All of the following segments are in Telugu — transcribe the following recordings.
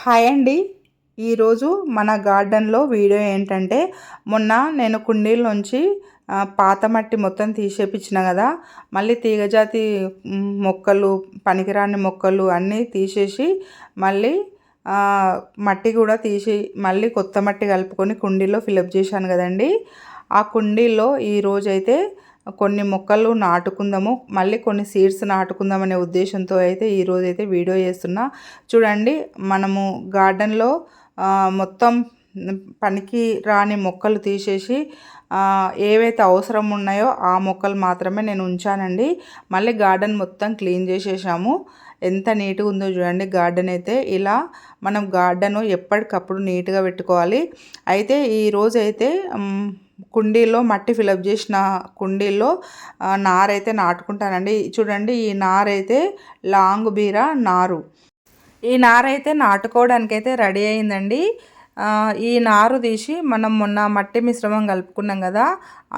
హాయ్ అండి. ఈరోజు మన గార్డెన్లో వీడియో ఏంటంటే మొన్న నేను కుండీల్లోంచి పాత మట్టి మొత్తం తీసేపించిన కదా మళ్ళీ తీగజాతి మొక్కలు పనికిరాని మొక్కలు అన్నీ తీసేసి మళ్ళీ మట్టి కూడా తీసి మళ్ళీ కొత్త మట్టి కలుపుకొని కుండీలో ఫిలప్ చేశాను కదండి. ఆ కుండీలో ఈరోజైతే కొన్ని మొక్కలు నాటుకుందాము మళ్ళీ కొన్ని సీడ్స్ నాటుకుందాం అనే ఉద్దేశంతో అయితే ఈరోజు అయితే వీడియో చేస్తున్నా. చూడండి మనము గార్డెన్లో మొత్తం పనికి రాని మొక్కలు తీసేసి ఏవైతే అవసరం ఉన్నాయో ఆ మొక్కలు మాత్రమే నేను ఉంచానండి. మళ్ళీ గార్డెన్ మొత్తం క్లీన్ చేసేసాము. ఎంత నీట్గా ఉందో చూడండి గార్డెన్ అయితే. ఇలా మనం గార్డెన్ ఎప్పటికప్పుడు నీట్గా పెట్టుకోవాలి. అయితే ఈరోజు అయితే కుండీల్లో కుండీలో మట్టి ఫిలప్ చేసిన కుండీల్లో నారైతే నాటుకుంటానండి. చూడండి ఈ నారైతే లాంగ్ బీర నారు. ఈ నారైతే నాటుకోవడానికైతే రెడీ అయిందండి. ఈ నారు తీసి మనం మొన్న మట్టి మిశ్రమం కలుపుకున్నాం కదా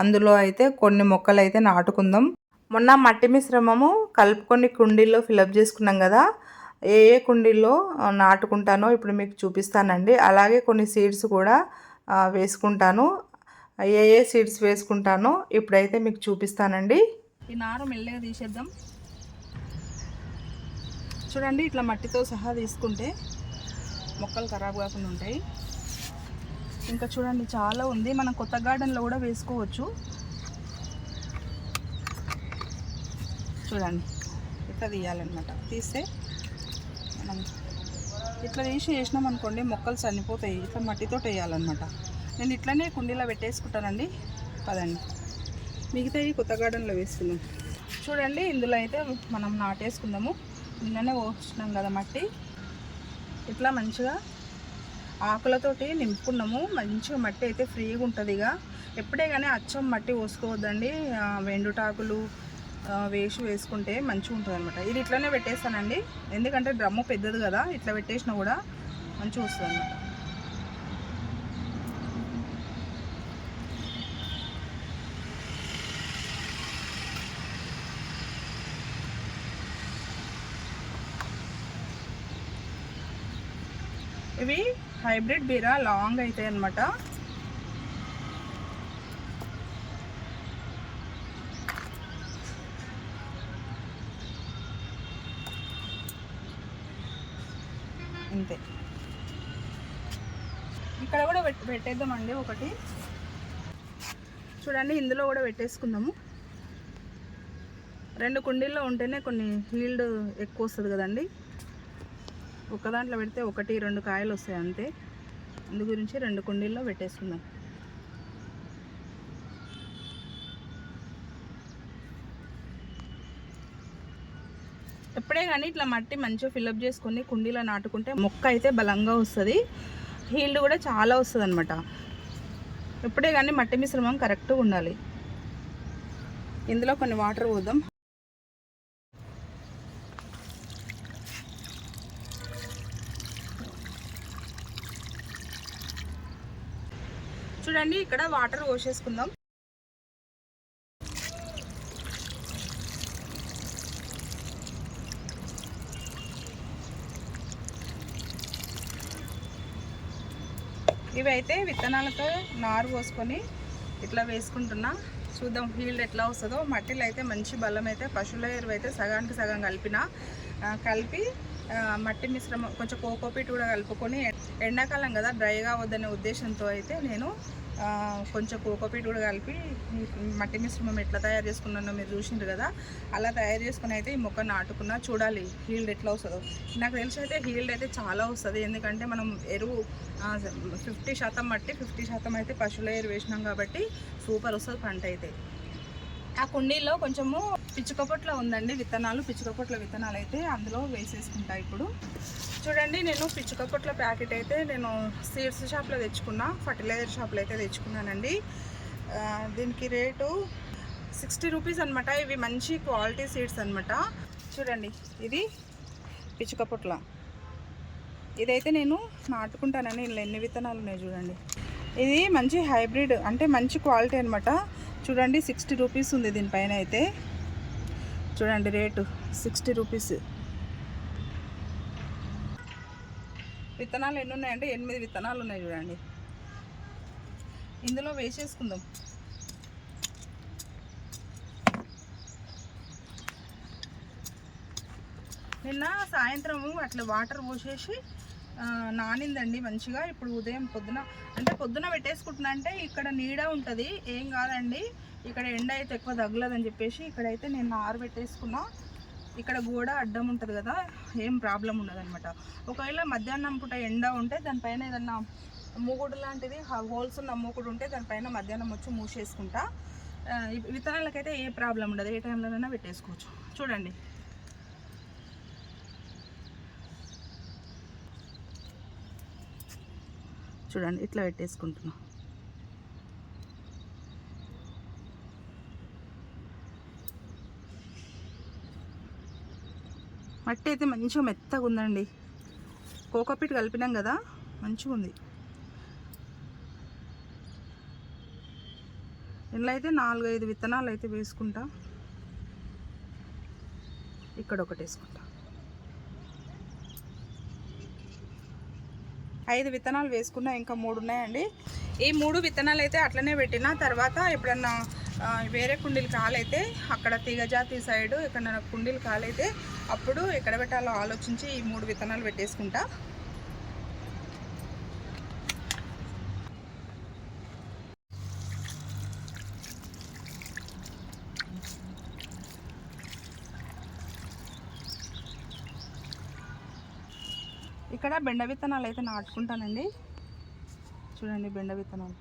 అందులో అయితే కొన్ని మొక్కలు అయితే నాటుకుందాం. మొన్న మట్టి మిశ్రమము కలుపుకొని కుండీల్లో ఫిలప్ చేసుకున్నాం కదా ఏ ఏ కుండీల్లో నాటుకుంటానో ఇప్పుడు మీకు చూపిస్తానండి. అలాగే కొన్ని సీడ్స్ కూడా వేసుకుంటాను. ఏ ఏ సీడ్స్ వేసుకుంటానో ఇప్పుడైతే మీకు చూపిస్తానండి. ఈ నారు మెల్లగా తీసేద్దాం. చూడండి ఇట్లా మట్టితో సహా తీసుకుంటే మొక్కలు ఖరాబ్ కాకుండా ఉంటాయి. ఇంకా చూడండి చాలా ఉంది. మనం కొత్త గార్డెన్లో కూడా వేసుకోవచ్చు. చూడండి ఇట్లా తీయాలన్నమాట. తీస్తే మనం ఇట్లా తీసి వేసినాం అనుకోండి మొక్కలు చనిపోతాయి. ఇట్లా మట్టితో వేయాలన్నమాట. నేను ఇట్లనే కుండీలో పెట్టేసుకుంటానండి. పదండి. మిగతాయి కొత్త గార్డెన్లో వేసుకుందాం చూడండి ఇందులో అయితే మనం నాటేసుకుందాము. నిన్ననే పోసినాం కదా మట్టి. ఇట్లా మంచిగా ఆకులతోటి నింపుకున్నాము. మంచిగా మట్టి అయితే ఫ్రీగా ఉంటుంది ఇక. ఎప్పుడే కానీ అచ్చం మట్టి పోసుకోవద్దండి. వెండుటాకులు వేసి వేసుకుంటే మంచిగా ఉంటుంది అనమాట ఇది ఇట్లానే పెట్టేస్తానండి. ఎందుకంటే డ్రమ్ము పెద్దది కదా ఇట్లా పెట్టేసినా కూడా మంచిగా వస్తుంది అనమాట ఇవి హైబ్రిడ్ బీరా లాంగ్ అవుతాయి అనమాట అంతే ఇక్కడ కూడా పెట్ పెట్టేద్దామండి ఒకటి. చూడండి ఇందులో కూడా పెట్టేసుకుందాము. రెండు కుండీల్లో ఉంటేనే కొన్ని హీల్డ్ ఎక్కువ వస్తుంది కదండి. ఒక దాంట్లో పెడితే ఒకటి రెండు కాయలు వస్తాయి అంతే. అందు గురించి రెండు కుండీల్లో పెట్టేసుకుందాం. ఎప్పుడే కానీ ఇట్లా మట్టి మంచిగా ఫిల్అప్ చేసుకొని కుండీలో నాటుకుంటే మొక్క అయితే బలంగా వస్తుంది. హీల్డ్ కూడా చాలా వస్తుంది అనమాట ఎప్పుడే కానీ మట్టి మిశ్రమం కరెక్ట్గా ఉండాలి. ఇందులో కొన్ని వాటర్ పోద్దాం. చూడండి ఇక్కడ వాటర్ పోసేసుకుందాం. ఇవైతే విత్తనాలతో నారు పోసుకొని ఇట్లా వేసుకుంటున్నా. చూద్దాం ఫీల్డ్ ఎట్లా వస్తుందో. మట్టిలో అయితే మంచి బలం అయితే పశువుల ఎరువు అయితే సగానికి సగం కలిపిన. కలిపి మట్టి మిశ్రమం కొంచెం కోకోపీట్ కూడా కలుపుకొని ఎండాకాలం కదా డ్రైగా వద్దనే ఉద్దేశంతో అయితే నేను కొంచెం కోకోపీట్ కూడా కలిపి మట్టి మిశ్రమం ఎట్లా తయారు చేసుకున్నానో మీరు చూసిండ్రు కదా అలా తయారు చేసుకుని అయితే ఈ మొక్క నాటుకున్నా చూడాలి. హీల్డ్ ఎట్లా వస్తుందో. నాకు తెలిసి అయితే హీల్డ్ అయితే చాలా వస్తుంది. ఎందుకంటే మనం ఎరువు ఫిఫ్టీ శాతం మట్టి ఫిఫ్టీ శాతం అయితే పశువుల ఎరువు వేసినాం కాబట్టి సూపర్ వస్తుంది పంట అయితే. ఆ కుండీలో కొంచెము పిచ్చుకపొట్ల ఉందండి విత్తనాలు పిచ్చుకపొట్ల విత్తనాలు అయితే అందులో వేసేసుకుంటా ఇప్పుడు. చూడండి నేను పిచ్చుకపొట్ల ప్యాకెట్ అయితే నేను సీడ్స్ షాప్లో తెచ్చుకున్నా ఫర్టిలైజర్ షాప్లో అయితే తెచ్చుకున్నానండి. దీనికి రేటు సిక్స్టీ రూపీస్ అనమాట ఇవి మంచి క్వాలిటీ సీడ్స్ అనమాట చూడండి ఇది పిచ్చుకపొట్ల ఇదైతే నేను నాటుకుంటానని ఇందులో ఎన్ని విత్తనాలు ఉన్నాయి చూడండి. ఇది మంచి హైబ్రిడ్ అంటే మంచి క్వాలిటీ అనమాట చూడండి సిక్స్టీ రూపీస్ ఉంది దీనిపైన అయితే. చూడండి రేటు సిక్స్టీ రూపీస్ విత్తనాలు ఎన్ని ఉన్నాయంటే ఎనిమిది విత్తనాలు ఉన్నాయి చూడండి. ఇందులో వేసేసుకుందాం. నిన్న సాయంత్రము అట్లా వాటర్ పోసేసి నానిందండి మంచిగా. ఇప్పుడు ఉదయం పొద్దున అంటే పొద్దున పెట్టేసుకుంటున్నా అంటే ఇక్కడ నీడ ఉంటుంది ఏం కాదండి. ఇక్కడ ఎండ అయితే ఎక్కువ తగలదని చెప్పేసి ఇక్కడైతే నేను నారు పెట్టేసుకున్నా. ఇక్కడ గోడ అడ్డం ఉంటుంది కదా ఏం ప్రాబ్లం ఉండదనమాట ఒకవేళ మధ్యాహ్నం పూట ఎండ ఉంటే దానిపైన ఏదన్నా మూగుడు లాంటిది హోల్స్ ఉన్న మూగుడు ఉంటే దానిపైన మధ్యాహ్నం వచ్చి మూసేసుకుంటా. విత్తనాలకైతే ఏ ప్రాబ్లం ఉండదు ఏ టైంలోనైనా పెట్టేసుకోవచ్చు. చూడండి. చూడండి ఇట్లా పెట్టేసుకుంటున్నా. మట్టి అయితే మంచిగా మెత్తగా ఉందండి. కోకోపీట్ కలిపినాం కదా మంచిగా ఉంది. ఇందులో అయితే నాలుగైదు విత్తనాలు అయితే వేసుకుంటా. ఇక్కడ ఒకటి వేసుకుంటా. ఐదు విత్తనాలు వేసుకున్నా ఇంకా మూడు ఉన్నాయండి. ఈ మూడు విత్తనాలు అయితే అట్లనే పెట్టిన తర్వాత ఎప్పుడన్నా వేరే కుండీలు కాలైతే అక్కడ తీగజాతి సైడ్ ఎక్కడైనా కుండీలు కాలైతే అప్పుడు ఎక్కడ పెట్టాలో ఆలోచించి ఈ మూడు విత్తనాలు పెట్టేసుకుంటా. ఇక్కడ బెండ విత్తనాలు అయితే నాటుకుంటానండి. చూడండి బెండ విత్తనాలు.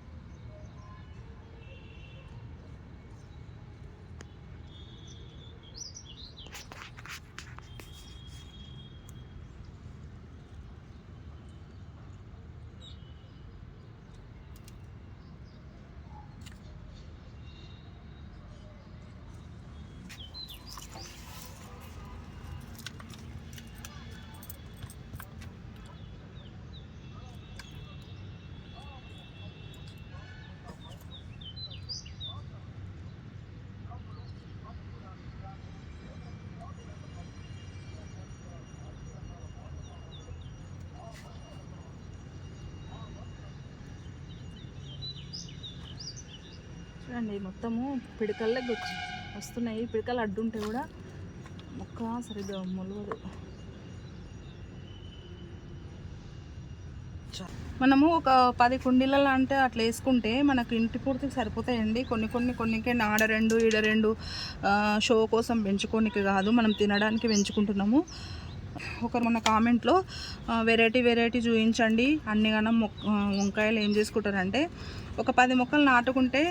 చూడండి మొత్తము పిడకల్లోకి వచ్చి వస్తున్నాయి. పిడకలు అడ్డుంటే కూడా మొక్క సరిగ్గా మొలవదు. మనము ఒక పది కుండీలలో అంటే అట్లా వేసుకుంటే మనకు ఇంటి పూర్తికి సరిపోతాయండి. కొన్ని కొన్ని కొన్నికే నాడ రెండు ఈడ రెండు షో కోసం పెంచుకోనికి కాదు. మనం తినడానికి పెంచుకుంటున్నాము. ఒకరు మన కామెంట్లో వెరైటీ వెరైటీ చూపించండి అన్ని గనం మొక్క వంకాయలు ఏం చేసుకుంటారంటే ఒక పది మొక్కలు నాటుకుంటే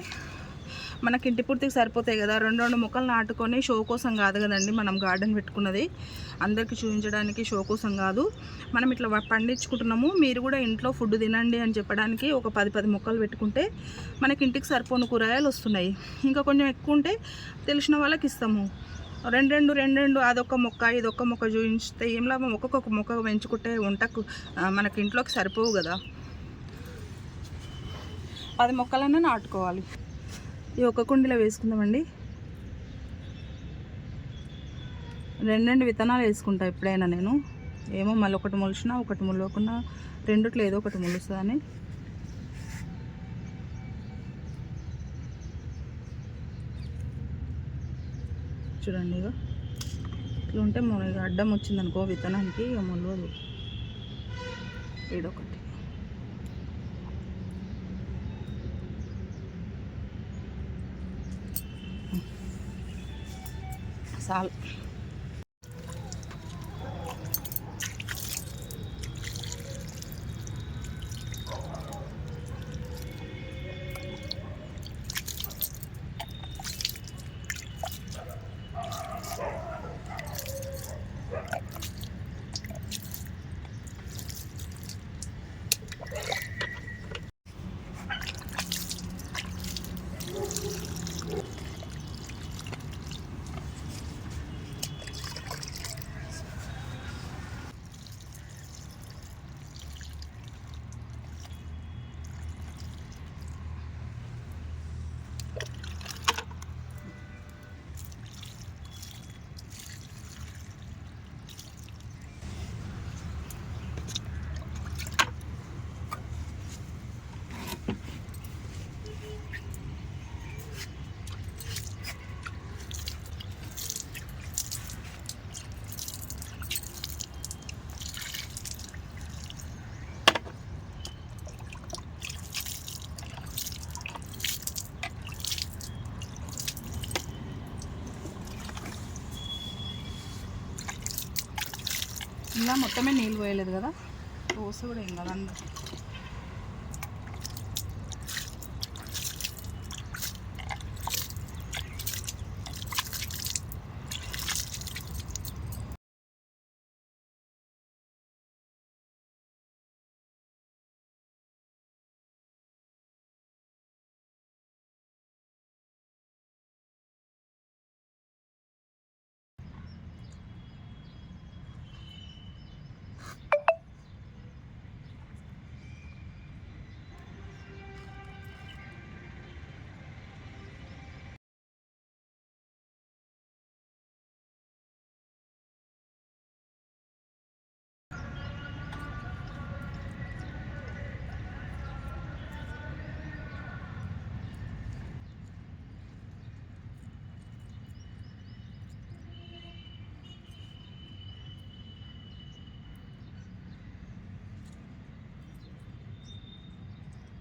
మనకి ఇంటి పూర్తికి సరిపోతాయి కదా. రెండు రెండు మొక్కలు నాటుకొని షో కోసం కాదు కదండి మనం గార్డెన్ పెట్టుకున్నది. అందరికీ చూపించడానికి షో కోసం కాదు. మనం ఇట్లా పండించుకుంటున్నాము. మీరు కూడా ఇంట్లో ఫుడ్ తినండి అని చెప్పడానికి ఒక పది పది మొక్కలు పెట్టుకుంటే మనకి ఇంటికి సరిపోని కూరగాయలు వస్తున్నాయి. ఇంకా కొంచెం ఎక్కువ ఉంటే తెలిసిన వాళ్ళకి ఇస్తాము. రెండు రెండు రెండు రెండు అదొక మొక్క ఇదొక మొక్క చూపిస్తే ఏం లాభం? ఒక్కొక్క మొక్క పెంచుకుంటే వంటకు మనకి ఇంట్లోకి సరిపోవు కదా. పది మొక్కలన్నా నాటుకోవాలి. ఈ ఒక్క కుండీలో వేసుకుందామండి. రెండు రెండు విత్తనాలు వేసుకుంటా ఎప్పుడైనా నేను. ఏమో మళ్ళీ ఒకటి మొలిచినా ఒకటి మొలవకుండా రెండుట్లో ఏదో ఒకటి మొలుస్తుందని. చూడండి ఇక ఇట్లా ఉంటే మొ- ఇక అడ్డం వచ్చిందనుకో విత్తనానికి ఇక మొలవదు. ఏడొకటి చాలు మొత్తమే నీళ్ళు పోయలేదు కదా? పోసి కూడా ఏం కదా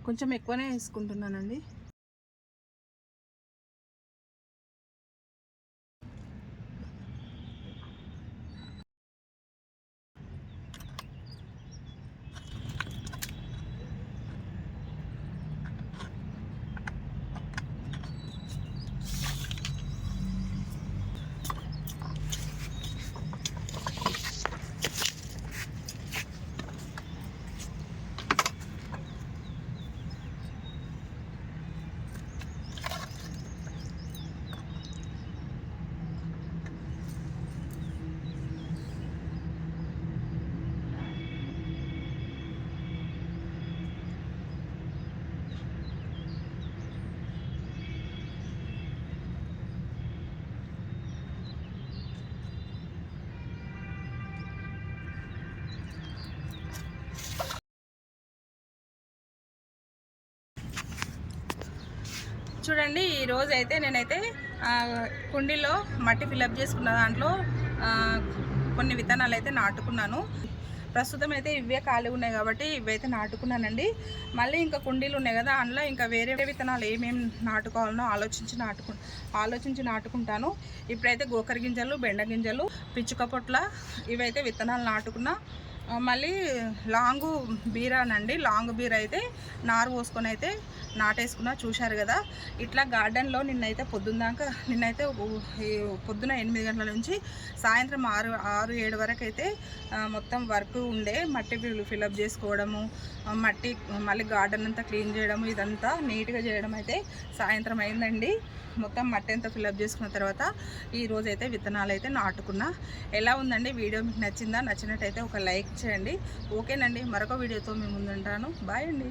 కొంచెం ఎక్కువనే వేసుకుంటున్నానండి. చూడండి ఈరోజు అయితే నేనైతే కుండీలో మట్టి ఫిలప్ చేసుకున్న దాంట్లో కొన్ని విత్తనాలు అయితే నాటుకున్నాను. ప్రస్తుతం అయితే ఇవే ఖాళీ ఉన్నాయి కాబట్టి ఇవైతే నాటుకున్నానండి. మళ్ళీ ఇంకా కుండీలు ఉన్నాయి కదా అందులో ఇంకా వేరే విత్తనాలు ఏమేమి నాటుకోవాలనో ఆలోచించి నాటుకు ఆలోచించి నాటుకుంటాను. ఇప్పుడైతే గోకర గింజలు బెండ గింజలు పిచ్చుక పొట్ల ఇవైతే విత్తనాలు నాటుకున్నా. మళ్ళీ లాంగు బీరానండి. లాంగ్ బీర అయితే నారు పోసుకొని అయితే నాటేసుకున్నా చూశారు కదా. ఇట్లా గార్డెన్లో నిన్నైతే పొద్దున్నాక నిన్నైతే పొద్దున ఎనిమిది గంటల నుంచి సాయంత్రం ఆరు ఆరు ఏడు వరకు అయితే మొత్తం వర్క్ ఉండే మట్టి ఫిలప్ చేసుకోవడము మట్టి మళ్ళీ గార్డెన్ అంతా క్లీన్ చేయడము ఇదంతా నీట్గా చేయడం అయితే సాయంత్రం అయిందండి. మొత్తం మట్టి అంతా ఫిలప్ చేసుకున్న తర్వాత ఈరోజైతే అయితే విత్తనాలు అయితే నాటుకున్నా. ఎలా ఉందండి? వీడియో మీకు నచ్చిందా? నచ్చినట్టయితే ఒక లైక్ చేయండి. ఓకేనండి. మరొక వీడియోతో మేము ముందుంటాను. బాయ్ అండి.